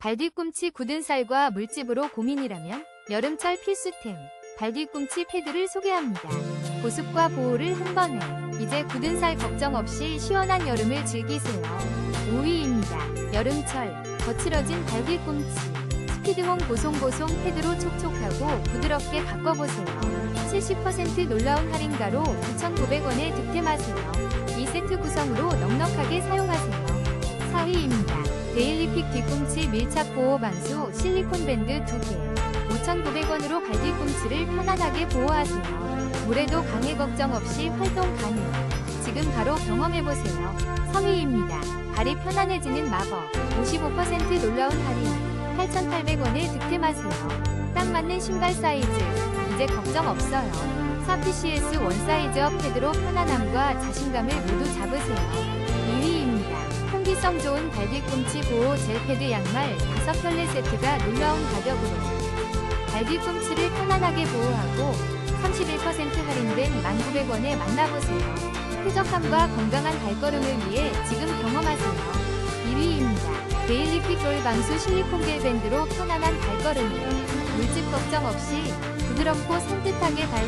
발 뒤꿈치 굳은 살과 물집으로 고민이라면 여름철 필수템 발 뒤꿈치 패드를 소개합니다. 보습과 보호를 한 번에 이제 굳은 살 걱정 없이 시원한 여름을 즐기세요. 5위입니다. 여름철 거칠어진 발 뒤꿈치 스피드홈 보송보송 패드로 촉촉하고 부드럽게 바꿔보세요. 70% 놀라운 할인가로 9,900원에 득템하세요. 이 세트 구성으로 넉넉하게 사용하세요. 4위입니다. 데일리픽 뒤꿈치 밀착 보호 방수 실리콘 밴드 2개 5,900원으로 발뒤꿈치를 편안하게 보호하세요. 물에도 강해 걱정 없이 활동 가능. 지금 바로 경험해보세요. 3위입니다. 발이 편안해지는 마법 55% 놀라운 할인 8,800원에 득템하세요. 딱 맞는 신발 사이즈 이제 걱정 없어요. 4PCS 원 사이즈업 패드로 편안함과 자신감을 모두 잡으세요. 2위입니다. 통기성 좋은 발뒤꿈치 보호 젤 패드 양말 5켤레 세트가 놀라운 가격으로 발뒤꿈치를 편안하게 보호하고 31% 할인된 1,900원에 만나보세요. 쾌적함과 건강한 발걸음을 위해 지금 경험하세요. 2위입니다. 데일리픽 롤 방수 실리콘 겔 밴드로 편안한 발걸음을 물집 걱정 없이 부드럽고 산뜻하게 발